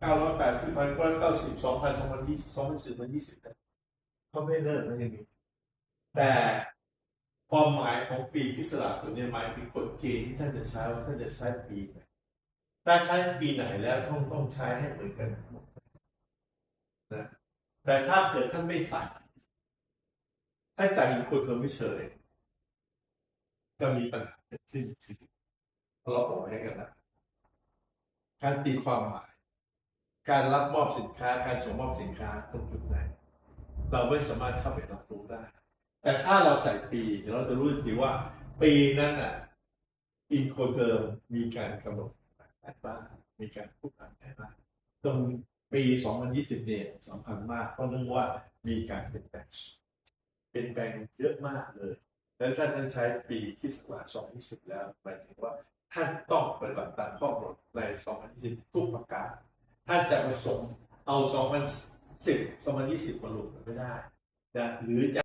เก้าร้อยแปดสิบพันเก้าร้อยเก้าสิบสองพันสองพันยี่สองพันสิบพันยี่สิบเขาไม่เลิกนะอย่างนี้แต่ความหมายของปีที่สลับตัวนี้หมายถึงกฎเกณฑ์ที่ท่านจะใช้ว่าท่านจะใช้ปีไหนถ้าใช้ปีไหนแล้วต้องต้องใช้ให้เหมือนกันนะแต่ถ้าเกิดท่านไม่ใส่ถ้าใส่คนเราไม่เฉยก็มีปัญหาเกิดขึ้นเราบอกให้กันนะการตีความหมาย การรับมอบสินค้าการส่งมอบสินค้าตรงจุดไหน เราไม่สามารถเข้าไปรับรู้ได้ แต่ถ้าเราใส่ปีเราจะรู้ทันทีว่า ปีนั้นอะอินโคเดิมมีการกำหนดแบบบ้างมีการพูดแบบบ้างตรงปี 2020 เนี่ยสำคัญมากเพราะเนื่องว่ามีการเปลี่ยนแปลงเปลี่ยนแปลงเยอะมากเลยแล้วถ้าท่านใช้ปีที่สลับ2020 แล้วหมายถึงว่าท่านต้องปฏิบัติตามข้อกำหนดใน 2020 ท่านจะผสมเอา 2010 2020 มารวมกันไม่ได้นะหรือจะ